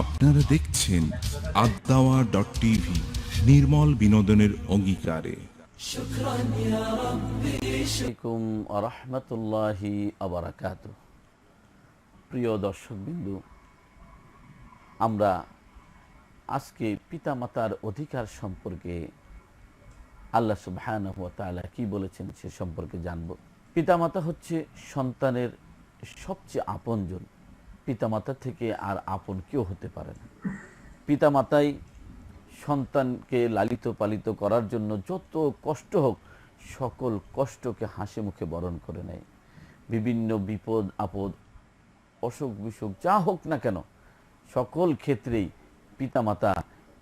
আপনারা দেখছেন আদাওয়া dot TV, নির্মল বিনোদনের অঙ্গীকারে। প্রিয় দর্শকবিন্দু, আমরা আজকে পিতামাতার অধিকার সম্পর্কে আল্লাহ তাআলা কি বলেছেন সে সম্পর্কে জানব। পিতামাতা হচ্ছে সন্তানের সবচেয়ে আপনজন। পিতামাতা থেকে আর আপন কেউ হতে পারে না। পিতামাতাই সন্তানকে লালিত পালিত করার জন্য যত কষ্ট হোক, সকল কষ্টকে হাসি মুখে বরণ করে নেয়। বিভিন্ন বিপদ, আপদ, অসুখ বিসুখ যা হোক না কেন, সকল ক্ষেত্রেই পিতামাতা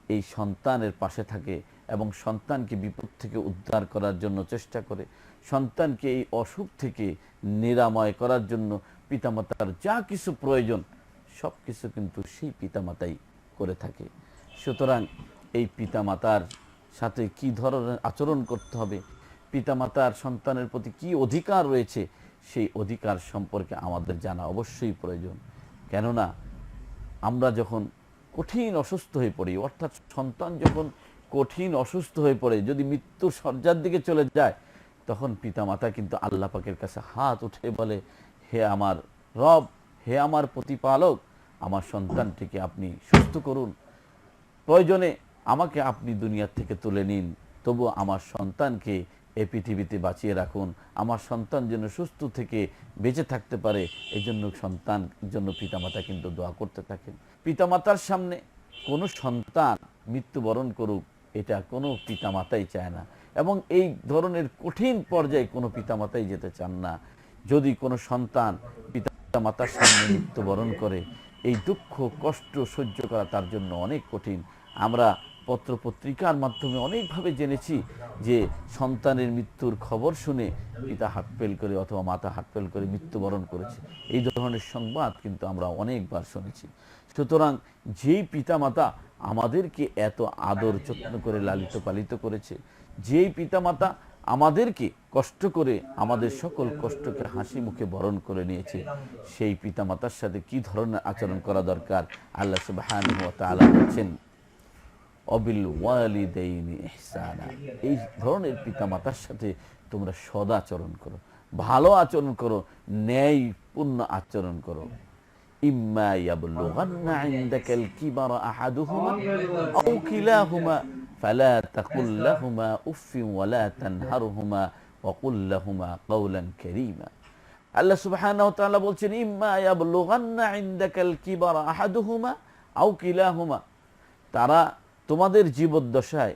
এই সন্তানের পাশে থাকে এবং সন্তানকে বিপদ থেকে উদ্ধার করার জন্য চেষ্টা করে। সন্তানকে এই অসুখ থেকে নিরাময় করার জন্য পিতামাতার যা কিছু প্রয়োজন, সব কিছু কিন্তু সেই পিতামাতাই করে থাকে। সুতরাং এই পিতামাতার সাথে কি ধরনের আচরণ করতে হবে, পিতামাতার সন্তানের প্রতি কি অধিকার রয়েছে, সেই অধিকার সম্পর্কে আমাদের জানা অবশ্যই প্রয়োজন। কেননা আমরা যখন কঠিন অসুস্থ হয়ে পড়ি, অর্থাৎ সন্তান যখন কঠিন অসুস্থ হয়ে পড়ে, যদি মৃত্যুর সজ্জার দিকে চলে যায়, তখন পিতামাতা কিন্তু আল্লাহ পাকের কাছে হাত উঠে বলে হে আমার রব, হে আমার প্রতিপালক, আমার সন্তানটিকে আপনি সুস্থ করুন। প্রয়োজনে আমাকে আপনি দুনিয়ার থেকে তুলে নিন। তবু আমার সন্তানকে এই পৃথিবীতে বাঁচিয়ে রাখুন। আমার সন্তান যেন সুস্থ থেকে বেঁচে থাকতে পারে এই জন্য সন্তান জন্য পিতামাতা কিন্তু দোয়া করতে থাকেন। পিতামাতার সামনে কোনো সন্তান মৃত্যুবরণ করুক, এটা কোনো পিতামাতাই চায় না। এবং এই ধরনের কঠিন পর্যায়ে কোনো পিতামাতাই যেতে চান না। যদি কোনো সন্তান পিতামাতার সামনে মৃত্যুবরণ করে, এই দুঃখ, কষ্ট সহ্য করা তার জন্য অনেক কঠিন। আমরা পত্র পত্রিকার মাধ্যমে অনেকভাবে জেনেছি যে সন্তানের মৃত্যুর খবর শুনে পিতা হাটপেল করে অথবা মাতা হাটপেল করে মৃত্যুবরণ করেছে। এই ধরনের সংবাদ কিন্তু আমরা অনেকবার শুনেছি। সুতরাং যেই পিতামাতা আমাদেরকে এত আদর যত্ন করে লালিত পালিত করেছে, যেই পিতামাতা আমাদেরকে কষ্ট করে আমাদের সকল কষ্টকে হাসি মুখে বরণ করে নিয়েছে। সেই পিতামাতার সাথে কি ধরনের আচরণ করা দরকার? আল্লাহ বলছেন, অবিল এই ধরনের পিতামাতার সাথে তোমরা সদাচরণ করো, ভালো আচরণ করো, ন্যায়পূর্ণ আচরণ করো। ইম্মা ইয়াবলুগান্না ইনদাকাল কিবারা আহাদুহুমা কিলাহুমা। ফালা তাকুল লাহুমা উফফিন ওয়ালা তানহারহুমা ওয়াকুল লাহুমা কাওলান কারীমা আল্লাহ সুবহানাহু ওয়া তাআলা বলছেন, ইম্মা ইয়াবলুগান্না ইনদাকাল কিবারা আহাদুহুমা আও কিলাহুমা। তারা তোমাদের জীবদ্দশায়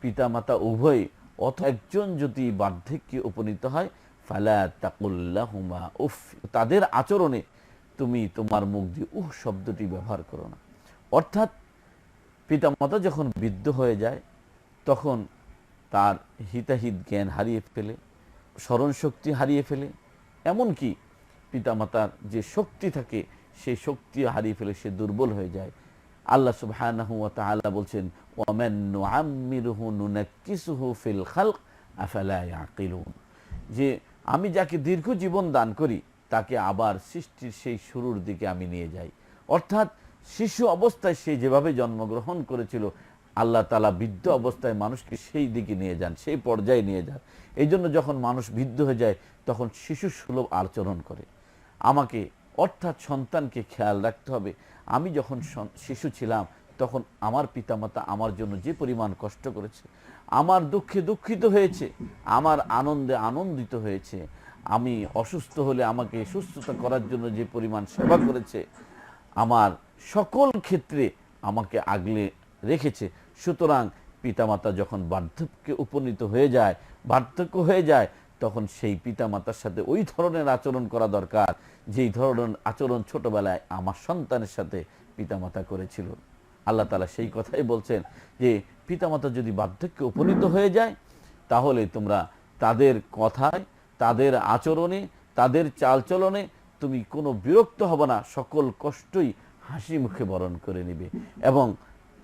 পিতামাতা উভয় অথ একজন যদি বার্ধক্যে উপনীত হয়, ফালা তাকুল্লাহুমা উফ। তাদের আচরণে তুমি তোমার মুখ দিয়ে উহ শব্দটি ব্যবহার করো না। অর্থাৎ পিতামাতা যখন বৃদ্ধ হয়ে যায়, তখন তার হিতাহিত জ্ঞান হারিয়ে ফেলে স্মরণ শক্তি হারিয়ে ফেলে, এমনকি পিতামাতার যে শক্তি থাকে, সেই শক্তি হারিয়ে ফেলে, সে দুর্বল হয়ে যায়। আল্লাহ তাআলা বলছেন যে আমি যাকে দীর্ঘ জীবন দান করি, তাকে আবার সৃষ্টির সেই শুরুর দিকে আমি নিয়ে যাই। অর্থাৎ শিশু অবস্থায় সে যেভাবে জন্মগ্রহণ করেছিল, আল্লাহ তালা বৃদ্ধ অবস্থায় মানুষকে সেই দিকে নিয়ে যান, সেই পর্যায়ে নিয়ে যান। এই জন্য যখন মানুষ বৃদ্ধ হয়ে যায়, তখন শিশু সুলভ আচরণ করে। আমাকে, অর্থাৎ সন্তানকে খেয়াল রাখতে হবে। আমি যখন শিশু ছিলাম, তখন আমার পিতামাতা আমার জন্য যে পরিমাণ কষ্ট করেছে, আমার দুঃখে দুঃখিত হয়েছে, আমার আনন্দে আনন্দিত হয়েছে, আমি অসুস্থ হলে আমাকে সুস্থতা করার জন্য যে পরিমাণ সেবা করেছে আমার সকল ক্ষেত্রে আমাকে আগলে রেখেছে। সুতরাং পিতামাতা যখন বার্ধক্যে উপনীত হয়ে যায়, বার্ধক্য হয়ে যায়, তখন সেই পিতামাতার সাথে ওই ধরনের আচরণ করা দরকার, যেই ধরনের আচরণ ছোটবেলায় আমার সন্তানের সাথে পিতামাতা করেছিল। আল্লাহ তালা সেই কথাই বলছেন যে, পিতামাতা যদি বার্ধক্যে উপনীত হয়ে যায়, তাহলে তোমরা তাদের কথায়, তাদের আচরণে, তাদের চালচলনে তুমি কোনো বিরক্ত হবে না, সকল কষ্টই হাসি মুখে বরণ করে নিবে এবং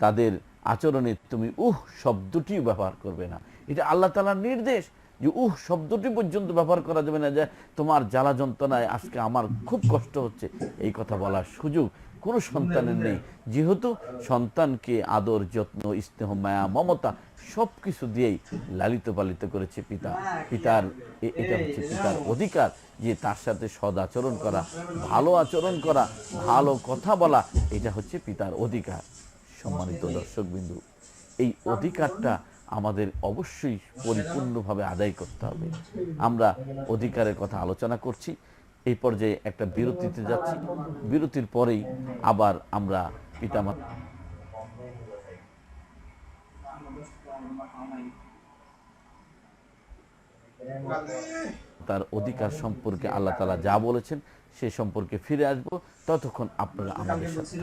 তাদের আচরণে তুমি উহ শব্দটি ব্যবহার করবে না। এটা আল্লাহ তালার নির্দেশ যে উহ শব্দটি পর্যন্ত ব্যবহার করা যাবে না যে তোমার জ্বালা যন্ত্রণায় আজকে আমার খুব কষ্ট হচ্ছে, এই কথা বলার সুযোগ কোনো সন্তানের নেই। যেহেতু সন্তানকে আদর যত্ন স্নেহ মায়া মমতা সব কিছু দিয়েই লালিত পালিত করেছে পিতা। পিতার এটা হচ্ছে পিতার অধিকার যে তার সাথে সদ আচরণ করা ভালো আচরণ করা ভালো কথা বলা এটা হচ্ছে পিতার অধিকার। সম্মানিত দর্শকবিন্দু এই অধিকারটা আমাদের অবশ্যই পরিপূর্ণভাবে আদায় করতে হবে। আমরা অধিকারের কথা আলোচনা করছি। এই পর্যায়ে একটা বিরতিতে যাচ্ছি। বিরতির পরেই আবার আমরা পিতামাতা তার অধিকার সম্পর্কে আল্লাহ তালা যা বলেছেন, সে সম্পর্কে ফিরে আসব। ততক্ষণ আপনারা আমাদের সাথে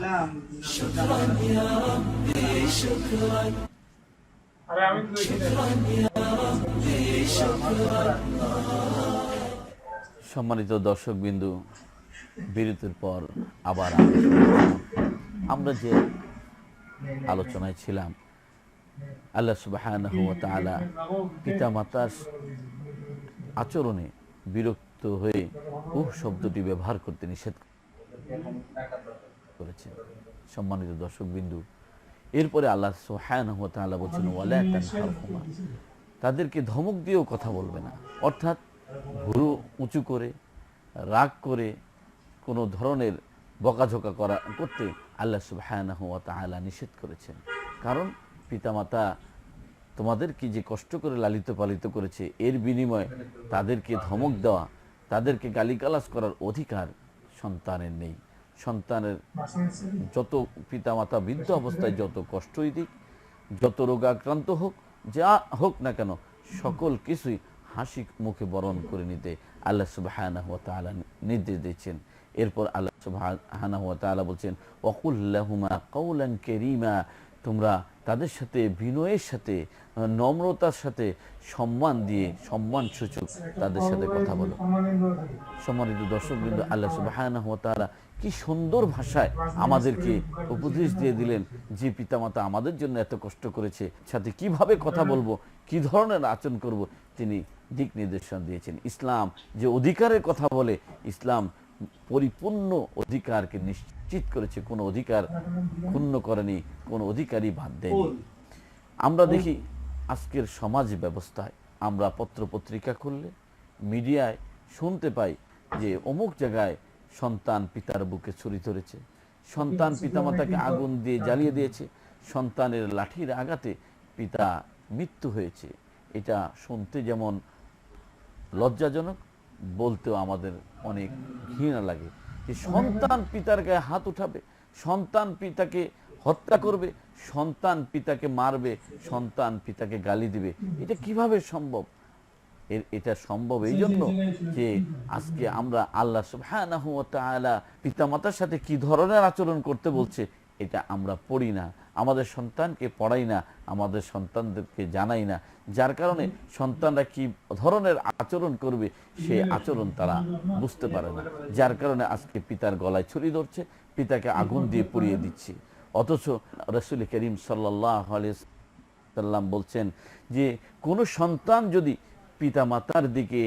সম্মানিত দর্শক বিন্দু বিরতির পর আবার আমরা যে আলোচনায় ছিলাম, আল্লাহ তাআলা পিতা মাতার আচরণে বিরক্ত হয়ে উহ শব্দটি ব্যবহার করতে নিষেধ করেছেন। সম্মানিত দর্শক বিন্দু এরপরে আল্লাহ বলছেন, ওয়ালা তাদেরকে ধমক দিয়েও কথা বলবে না। অর্থাৎ ভুরু উঁচু করে, রাগ করে কোনো ধরনের বকাঝোকা করা করতে আল্লাহ সুবহানাহু ওয়া তাআলা নিষেধ করেছেন। কারণ পিতামাতা তোমাদেরকে যে কষ্ট করে লালিত পালিত করেছে, এর বিনিময়ে তাদেরকে ধমক দেওয়া, তাদেরকে গালিগালাজ করার অধিকার সন্তানের নেই। সন্তানের যত পিতামাতা বৃদ্ধ অবস্থায় যত কষ্টই দিক, যত রোগাক্রান্ত হোক, যা হোক না কেন, সকল কিছুই হাসি মুখে বরণ করে নিতে আল্লাহ ওয়া নির্দেশ দিচ্ছেন। এরপর আল্লাহ তাআলা বলছেন ওয়াকুল্লাহুমা কাওলান কারীমা তোমরা তাদের সাথে বিনয়ের সাথে, নম্রতার সাথে সম্মান দিয়ে সম্মান সূচক তাদের সাথে কথা বলো। সম্মানিত দর্শকবৃন্দ, আল্লাহ সুবহানাহু ওয়া তাআলা কি সুন্দর ভাষায় আমাদেরকে উপদেশ দিয়ে দিলেন যে পিতামাতা আমাদের জন্য এত কষ্ট করেছে, সাথে কীভাবে কথা বলব, কি ধরনের আচরণ করব, তিনি দিক নির্দেশন দিয়েছেন। ইসলাম যে অধিকারের কথা বলে, ইসলাম পরিপূর্ণ অধিকারকে নিশ্চিত করেছে। কোনো অধিকার ক্ষুণ্ণ করেনি, কোনো অধিকারই বাদ দেয়নি। আমরা দেখি আজকের সমাজ ব্যবস্থায় আমরা পত্র পত্রিকা খুললে, মিডিয়ায় শুনতে পাই যে অমুক জায়গায় সন্তান পিতার বুকে ছুরি ধরেছে, সন্তান পিতামাতাকে আগুন দিয়ে জ্বালিয়ে দিয়েছে, সন্তানের লাঠির আঘাতে পিতা মৃত্যু হয়েছে। এটা শুনতে যেমন লজ্জাজনক, বলতেও আমাদের অনেক ঘৃণা লাগে যে সন্তান পিতার গায়ে হাত উঠাবে, সন্তান পিতাকে হত্যা করবে, সন্তান পিতাকে মারবে, সন্তান পিতাকে গালি দিবে। এটা কীভাবে সম্ভব? এটা সম্ভব এই জন্য যে আজকে আমরা আল্লাহ সুবহানাহু ওয়া তাআলা পিতামাতার সাথে কি ধরনের আচরণ করতে বলছে এটা আমরা পড়ি না। আমাদের সন্তানকে পড়াই না আমাদের সন্তানদেরকে জানাই না। যার কারণে সন্তানরা কি ধরনের আচরণ করবে সেই আচরণ তারা বুঝতে পারে না। যার কারণে আজকে পিতার গলায় ছুরি ধরছে পিতাকে আগুন দিয়ে পুড়িয়ে দিচ্ছে। অথচ রসুল করিম সাল্লাহ সাল্লাম বলছেন যে কোনো সন্তান যদি পিতামাতার দিকে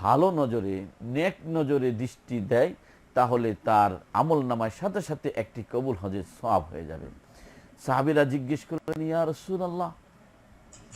ভালো নজরে নেক নজরে দৃষ্টি দেয় তাহলে তার আমল নামায় সাথে সাথে একটি কবুল হজের সব হয়ে যাবে। সাহাবিরা জিজ্ঞেস করলেন, ইয়া রসুল আল্লাহ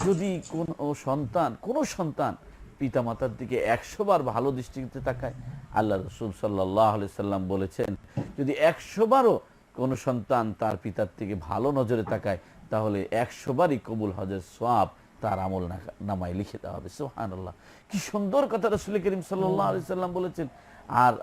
যদি কোনো সন্তান কোনো সন্তান পিতামাতার দিকে একশো বার ভালো দৃষ্টিতে তাকায়? আল্লাহ রসুল সাল্লাহ সাল্লাম বলেছেন, যদি একশো বারও কোনো সন্তান তার পিতার থেকে ভালো নজরে তাকায়, তাহলে একশো বারই কবুল হজের সোয়াব তার আমল নামায় লিখে দেওয়া হবে। সোহান আল্লাহ কি সুন্দর কথা রসুল করিম সাল্লাহ আলি সাল্লাম বলেছেন আর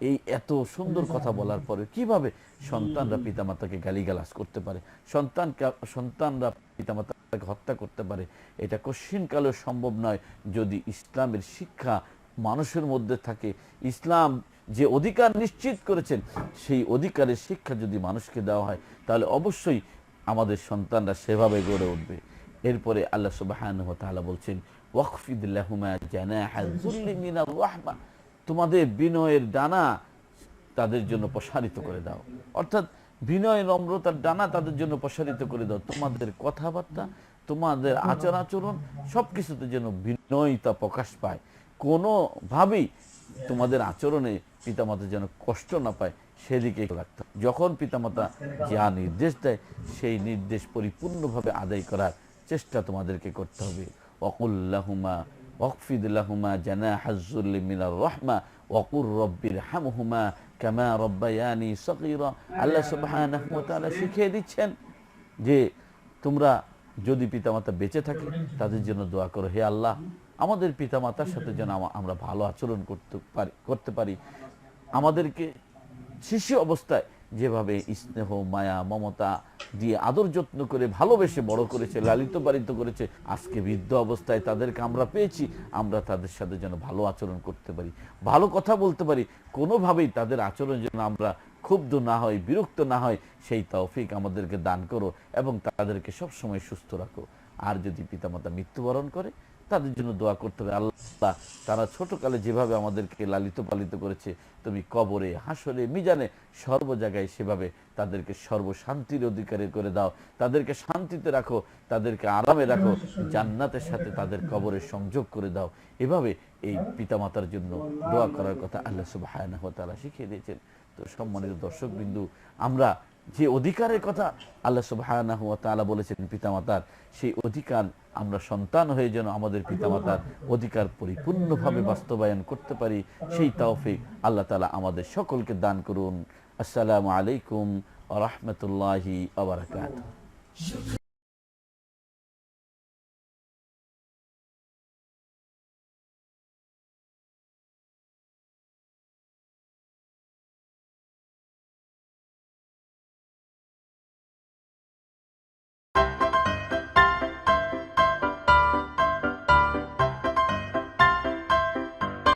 এই এত সুন্দর কথা বলার পরে কীভাবে সন্তানরা পিতামাতাকে গালিগালাজ করতে পারে? সন্তান সন্তানরা পিতামাতাকে হত্যা করতে পারে? এটা কশিনকালেও সম্ভব নয় যদি ইসলামের শিক্ষা মানুষের মধ্যে থাকে। ইসলাম যে অধিকার নিশ্চিত করেছেন, সেই অধিকারের শিক্ষা যদি মানুষকে দেওয়া হয়, তাহলে অবশ্যই আমাদের সন্তানরা সেভাবে গড়ে উঠবে। এরপরে আল্লাহ ওয়া বলছেন ওয়াকফিদ লাহুমা রাহমা। তোমাদের বিনয়ের ডানা তাদের জন্য প্রসারিত করে দাও। অর্থাৎ বিনয় নম্রতার ডানা তাদের জন্য প্রসারিত করে দাও। তোমাদের কথাবার্তা, তোমাদের আচার আচরণ সব কিছুতে যেন বিনয়তা প্রকাশ পায়। কোনোভাবেই তোমাদের আচরণে পিতামাতা যেন কষ্ট না পায় সেদিকে রাখতে। যখন পিতামাতা যা নির্দেশ দেয়, সেই নির্দেশ পরিপূর্ণভাবে আদায় করার চেষ্টা তোমাদেরকে করতে হবে। অকুল্লাহুমা ওকফিদুল্লাহুমা জানা হাজুল্লি মিনার রহমা ওকুর রব্বির হামহুমা কামা রব্বায়ানি সকিরা শিখিয়ে দিচ্ছেন যে তোমরা যদি পিতামাতা বেঁচে থাকে তাদের জন্য দোয়া করো, হে আল্লাহ, আমাদের পিতামাতার সাথে যেন আমা- আমরা ভালো আচরণ করতে পারি করতে পারি। আমাদেরকে শিশু অবস্থায় যেভাবে স্নেহ, মায়া, মমতা দিয়ে আদর যত্ন করে ভালোবেসে বড় করেছে, লালিত পালিত করেছে, আজকে বৃদ্ধ অবস্থায় তাদেরকে আমরা পেয়েছি, আমরা তাদের সাথে যেন ভালো আচরণ করতে পারি, ভালো কথা বলতে পারি, কোনোভাবেই তাদের আচরণ যেন আমরা ক্ষুব্ধ না হয় বিরক্ত না হয় সেই তৌফিক আমাদেরকে দান করো এবং তাদেরকে সবসময় সুস্থ রাখো। আর যদি পিতামাতা মৃত্যুবরণ করে তাদের জন্য দোয়া করতে হবে। আল্লাহ তারা ছোটকালে যেভাবে আমাদেরকে লালিত পালিত করেছে, তুমি কবরে, হাসরে, মিজানে সর্ব জায়গায় সেভাবে তাদেরকে সর্বশান্তির অধিকারী করে দাও। তাদেরকে শান্তিতে রাখো, তাদেরকে আরামে রাখো, জান্নাতের সাথে তাদের কবরে সংযোগ করে দাও। এভাবে এই পিতামাতার জন্য দোয়া করার কথা আল্লাহ সুবাহ শিখিয়ে দিয়েছেন। তো সম্মানিত দর্শক বিন্দু আমরা যে অধিকারের কথা আল্লাহ সুবাহ বলেছেন পিতামাতার, সেই অধিকার আমরা সন্তান হয়ে যেন আমাদের পিতামাতার অধিকার পরিপূর্ণভাবে বাস্তবায়ন করতে পারি, সেই তাওফিক আল্লাহ তালা আমাদের সকলকে দান করুন। আসসালামু আলাইকুম রহমতুল্লাহি আবরকাত